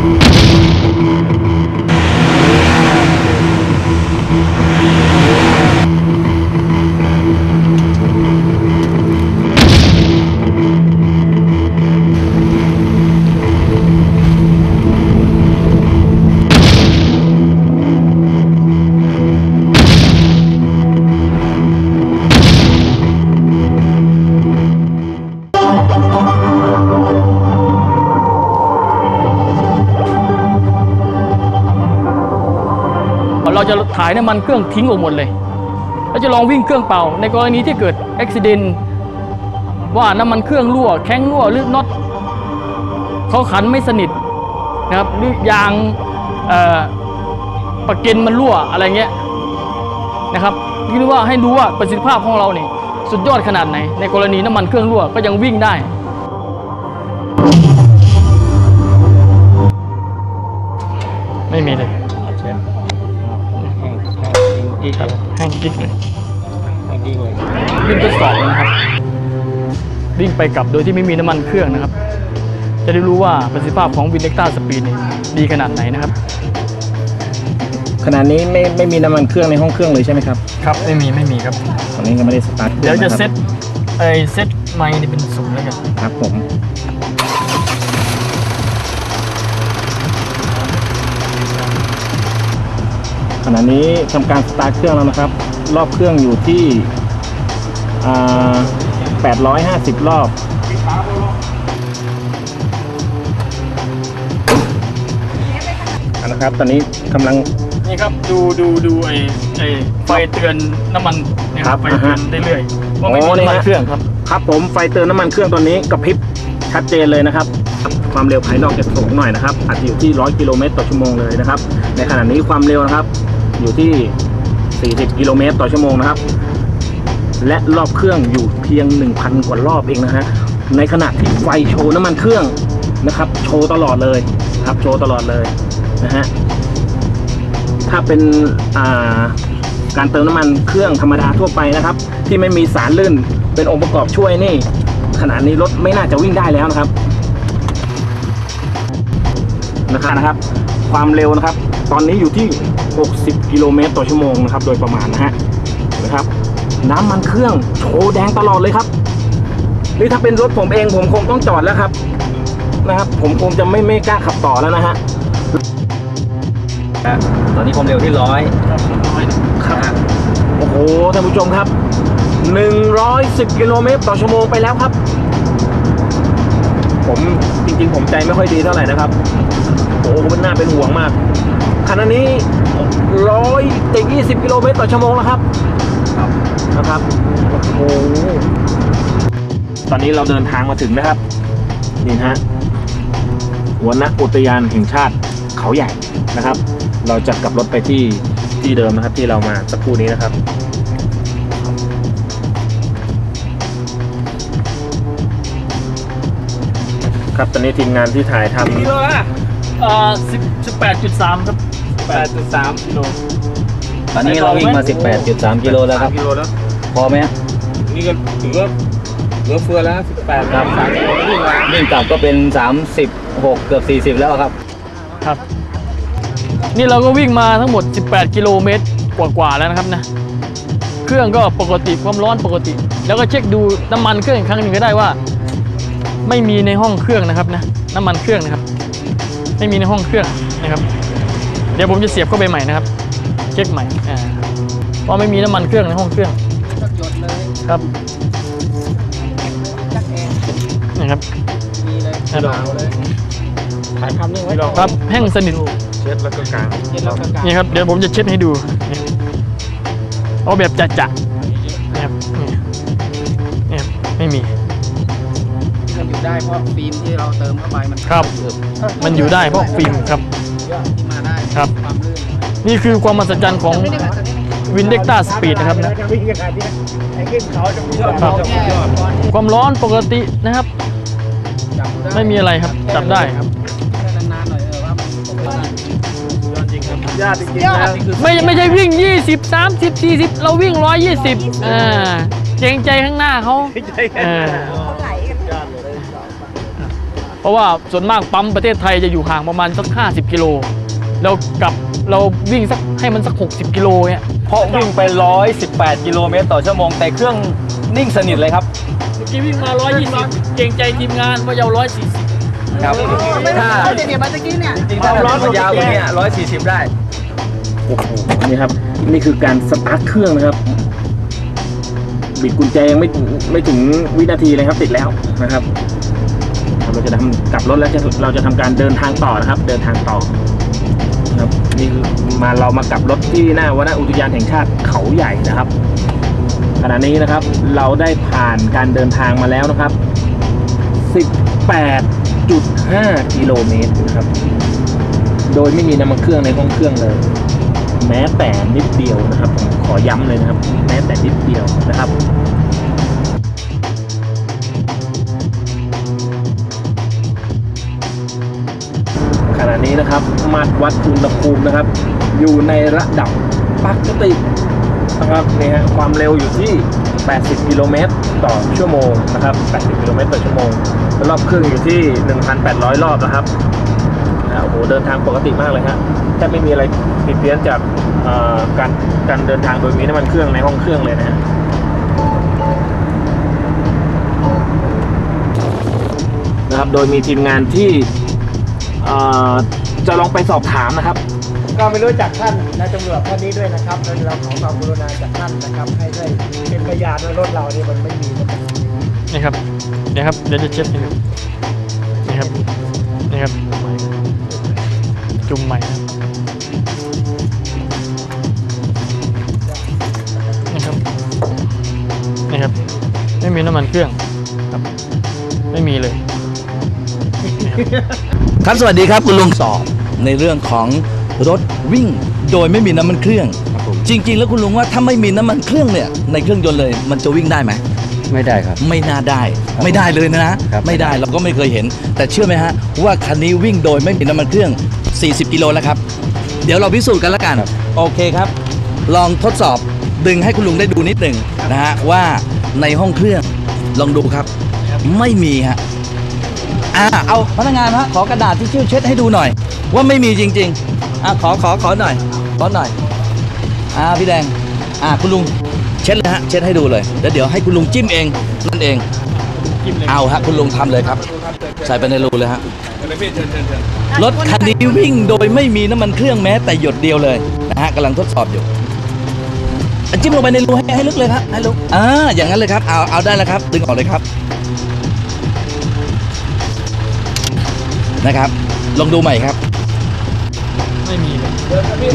เจะถ่ายน้ำมันเครื่องทิ้งออกหมดเลย แล้วจะลองวิ่งเครื่องเป่า ในกรณีที่เกิดอุบิเหตุว่าน้ำมันเครื่องรั่วแข้งรั่วหรือน็อตเขาขันไม่สนิทนะครับหรือยางประเก็นมันรั่วอะไรเงี้ยนะครับคิดว่าให้ดูว่าประสิทธิภาพของเราเนี่ยสุดยอดขนาดไหน ในกรณีน้ำมันเครื่องรั่วก็ยังวิ่งได้ไม่มีเลย อีกครับแห้งกิ๊กเลยแห้งจริงเลยวิ่งทดสอบนะครับวิ่งไปกลับโดยที่ไม่มีน้ำมันเครื่องนะครับ จะได้รู้ว่าประสิทธิภาพของวินเ e กต้าสปีดนี่ดีขนาดไหนนะครับขณะนี้ไม่ไม่มีน้ำมันเครื่องในห้องเครื่องเลยใช่ไหมครับ ครับ ไม่มีไม่มีครับ ตอนนี้ยังไม่ได้สตาร์ทเดี๋ยวจะคเซรับตไอเซตไมค์นี่เป็นศูนย์แล้วกันครับผม ณะนี้ทำการสตาร์ทเครื่องแล้วนะครับ รอบเครื่องอยู่ที่อ่า850 รอบนะครับตอนนี้กำลังนี่ครับดูดูดูไอไอไฟเตือนน้ำมันนะคครัรับบไฟเตือนเรื่อยๆว่าไม่อ๋มีอนี่น้ำมันฮะเครื่องครับครับผมไฟเตือนน้ำมันเครื่องตัวนี้กระพริบชัดเจนเลยนะครับ ความเร็วภายนอกจะสูงหน่อยนะครับอาจจะอยู่ที่ 100 กิโลเมตรต่อชั่วโมงเลยนะครับ ในขณะนี้ความเร็วนะครับ อยู่ที่ 40 กิโลเมตรต่อชั่วโมงนะครับ และรอบเครื่องอยู่เพียง 1,000 กว่ารอบเองนะฮะ ในขณะที่ไฟโชว์น้ำมันเครื่องนะครับ โชว์ตลอดเลยครับ โชว์ตลอดเลยนะฮะ ถ้าเป็นาการเติมน้ำมันเครื่องธรรมดาทั่วไปนะครับ ที่ไม่มีสารลื่นเป็นองค์ประกอบช่วยนี่ขณะนี้รถไม่น่าจะวิ่งได้แล้วนะครับนะครับนะครับ ความเร็วนะครับ ตอนนี้อยู่ที่ 60 กิโลเมตรต่อชั่วโมงนะครับ โดยประมาณนะฮะนะครับ น้ำมันเครื่องโชว์แดงตลอดเลยครับนี่ถ้าเป็นรถผมเองผมคงต้องจอดแล้วครับนะครับ ผมคงจะไม่ไม่กล้าขับต่อแล้วนะฮะตอนนี้ความเร็วที่ร้อยครับโอ้โหท่านผู้ชมครับ 110 กิโลเมตรต่อชั่วโมงไปแล้วครับ ผมจริงๆ ผมใจไม่ค่อยดีเท่าไหร่นะครับโอ้โหมันน่าเป็นห่วงมากขณะนี้ร้อยติยี่สิบกิโลเมตรต่อชั่วโมงแล้วครับนะครับโอ้โหตอนนี้เราเดินทางมาถึงนะครับ นี่นะฮะวนณอุทยานแห่งชาติเขาใหญ่นะครับ เราจะกลับรถไปที่ที่เดิมนะครับที่เรามาสักครู่นี้นะครับ ครับ ตอนนี้ทีมงานที่ถ่ายทำกิโลละเอ่อสิบสิบแปดจุดสามครับแปดจุดสามกิโลตอนนี้เราวิ่งมา 18.3 กิโลแล้วครับกิโลแล้วพอไหมฮะนี่ก็ถือว่าเหลือเฟือแล้วสิบแปดครับสามกิโลวิ่งมาวิ่งกลับก็เป็น 36 เกือบ 40 แล้วครับ ครับ นี่เราก็วิ่งมาทั้งหมด 18 กิโลเมตรกว่าๆแล้วนะครับนะเครื่องก็ปกติความร้อนปกติ แล้วก็เช็คดูน้ำมันเครื่องอีกครั้งหนึ่งก็ได้ว่า ไม่มีในห้องเครื่องนะครับนะน้ำมันเครื่องนะครับ ไม่มีในห้องเครื่องนะครับ เดี๋ยวผมจะเสียบเข้าไปใหม่นะครับ เช็คใหม่อ่าเพราะไม่มีน้ำมันเครื่องในห้องเครื่องครับนะครับมีเลยครับดาวเลยถ่ายทำนี่ไว้ครับแห้งสนิทเช็ดแล้วก็กลางเช็ดแล้วก็กลางนี่ครับเดี๋ยวผมจะเช็ดให้ดูนี่เอาแบบจะๆนะครับนี่นี่ครับไม่มีมัน อยู่ได้เพราะฟิล์มที่เราเติมเข้าไปมันครับ มันอยู่ได้เพราะฟิล์มครับที่มาได้ครับ ความลื่นนี่คือความมหัศจรรย์ของวินเด็กต้าสปีดนะครับนะวิ่งขนาดนี้ไอ้ขึ้นเขาจะวิ่งครับแค่ตอนที่ความร้อนปกตินะครับจับดูได้ไม่มีอะไรครับ จับได้ครับแค่นานๆหน่อยเออว่ามันปกติญาติจริงๆนะไม่ไม่ใช่วิ่ง 20 30 40 เราวิ่ง 120อ่าเกรงใจข้างหน้าเขา เออเพราะว่าส่วนมากปั๊มประเทศไทยจะอยู่ห่างประมาณสัก 50 กิโลแล้วกลับเราวิ่งสักให้มันสัก 60 กิโลเนี่ยเพราะวิ่งไป 118 กิโลเมตรต่อชั่วโมงแต่เครื่องนิ่งสนิทเลยครับเมื่อกี้วิ่งมา 120 เกรงใจทีมงานว่าจะเอา140 ครับไม่ได้ถ้าเอาเดี๋ยวมาตะกี้เนี่ยจริงๆถ้าร้อนมันยาวกว่านี้140 ได้โอ้โหนี่ครับ นี่คือการสตาร์ทเครื่องนะครับบิดกุญแจยังไม่ไม่ถึงวินาทีเลยครับติดแล้วนะครับ เราจะทำกลับรถแล้วจะเราจะทำการเดินทางต่อนะครับ เดินทางต่อครับนี่มาเรามากลับรถที่หน้าวนอุทยานแห่งชาติเขาใหญ่นะครับขณะนี้นะครับเราได้ผ่านการเดินทางมาแล้วนะครับ 18.5 กิโลเมตรนะครับ โดยไม่มีน้ำมันเครื่องในห้องเครื่องเลย แม้แต่นิดเดียวนะครับ ขอย้ำเลยนะครับ แม้แต่นิดเดียวนะครับ นะครับมาตรวัดอุณหภูมินะครับ อยู่ในระดับปกตินะครับนี่ฮะความเร็วอยู่ที่ 80 กิโลเมตรต่อชั่วโมงนะครับ 80 กิโลเมตรต่อชั่วโมง รอบเครื่องอยู่ที่ 1,800 รอบนะครับโอ้โหเดินทางปกติมากเลยฮะแทบไม่มีอะไรผิดเพี้ยนจากการการเดินทางโดยมีน้ำมันเครื่องในห้องเครื่องเลยนะฮะนะครับ โดยมีทีมงานที่ เอ่อจะลองไปสอบถามนะครับ ก็ไม่รู้จักท่านนายตำรวจท่านนี้ด้วยนะครับโดยเราขอความกรุณาจากท่านนะครับ ให้ได้เป็นพยานว่ารถเรานี่มันไม่มีนะครับนี่ครับนี่ครับเดี๋ยวจะเช็ดให้ดูนี่ครับนี่ครับจุ่มใหม่นะครับนี่ครับนี่ครับ ไม่มีน้ำมันเครื่องครับ ไม่มีเลย ครับสวัสดีครับคุณลุงสอบในเรื่องของรถวิ่งโดยไม่มีน้ำมันเครื่อง จริง ๆ แล้วคุณลุงว่าถ้าไม่มีน้ำมันเครื่องเนี่ยในเครื่องยนต์เลย มันจะวิ่งได้ไหมไม่ได้ครับ ไม่น่าได้ ไม่ได้เลยนะครับไม่ได้เราก็ไม่เคยเห็น แต่เชื่อไหมฮะว่าคันนี้วิ่งโดยไม่มีน้ำมันเครื่อง 40 กิโลแล้วครับ เดี๋ยวเราพิสูจน์กันแล้วกัน โอเคครับ ลองทดสอบดึงให้คุณลุงได้ดูนิดหนึ่งนะฮะว่าในห้องเครื่องลองดูครับ ไม่มีฮะ อ่าเอาพนักงานฮะขอกระดาษที่ชิ้วเช็ดให้ดูหน่อย ว่าไม่มีจริงๆอ่าขอขอขอหน่อยขอหน่อยอ่าพี่แดงอ่าคุณลุงเช็ดเลยฮะเช็ดให้ดูเลยแล้วเดี๋ยวให้คุณลุงจิ้มเองนั่นเองจิ้มเลยเอาฮะคุณลุงทำเลยครับ ใส่ไปในรูเลยฮะรถคันนี้วิ่งโดยไม่มีน้ำมันเครื่องแม้แต่หยดเดียวเลยนะฮะกำลังทดสอบอยู่จิ้มลงไปในรูให้ให้ลึกเลยครับให้ลึกอ่าอย่างนั้นเลยครับเอาเอาได้แล้วครับ ดึงออกเลยครับ นะครับ ลองดูใหม่ครับ ไม่มีเลย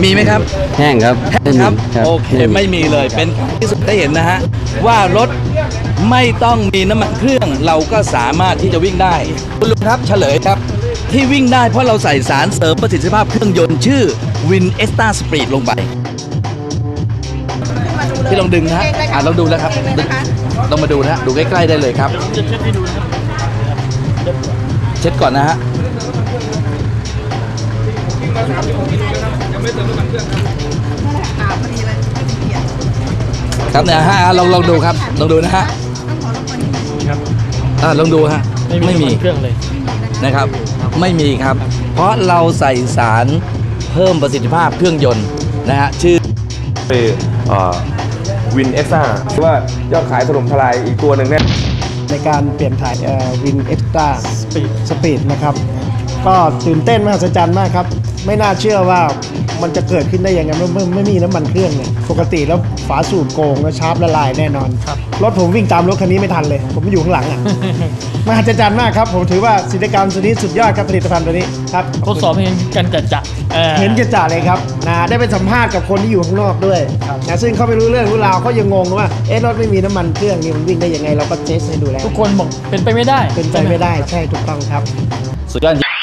มีไหมครับ แห้งครับครับ โอเค ไม่มีเลย เป็นครั้งที่สุดได้เห็นนะฮะ ว่ารถไม่ต้องมีน้ำมันเครื่องเราก็สามารถที่จะวิ่งได้ คุณลุงครับเฉลยครับ ที่วิ่งได้เพราะเราใส่สารเสริมประสิทธิภาพเครื่องยนต์ชื่อ Win Extra Speed ลงไปที่ลองดึงนะฮะอ่าลองดูแล้วครับดึงลองมาดูนะฮะดูใกล้ๆได้เลยครับผ มจะเช็ดให้ดูนะครับเช็ดก่อนนะฮะครับเนี่ยฮะลองลองดูครับลองดูนะฮะนี่ครับอ่าลองดูฮะไม่มีน้ำนเครื่องเลยนะครับ ไม่มีครับ เพราะเราใส่สารเพิ่มประสิทธิภาพเครื่องยนต์นะฮะชื่อวินเอ็กซ่าว่ายอดขายถล่มทลายอีกตัวหนึ่งเนี่ยในการเปลี่ยนถ่ายวินเอ็กซ์ตร้าสปีดสปีดนะครับ ก็ตื่นเต้นมหัศจรรย์มากครับ ไม่น่าเชื่อว่ามันจะเกิดขึ้นได้ยังไงไม่ไม่ไม่มีน้ำมันเครื่องเนี่ยปกติแล้วฝาสูบโกงแล้วชาร์ปละลายแน่นอนครับ รถผมวิ่งตามรถคันนี้ไม่ทันเลย ผมอยู่ข้างหลังอะ มหัศจรรย์มากครับ ผมถือว่าสินค้กรรมตัวนี้สุดยอดครับผลิตภัณฑ์ตัวนี้ครับทดสอบให้เห็นกันจัดจะออเห็นจะจ่าเลยครับนะได้ไปสัมภาษณ์กับคนที่อยู่ข้างนอกด้วยนะซึ่งเขาไม่รู้เรื่องรู้ราวเขายังงงว่าเอ๊ะรถไม่มีน้ำมันเครื่องนี่มันวิ่งได้ยังไงเราก็เทสให้ดูแล้วทุกคนบอกเป็นไปไม่ได้ เป็นไปไม่ได้ใช่ถูกต้องครับ สุดยอดจริง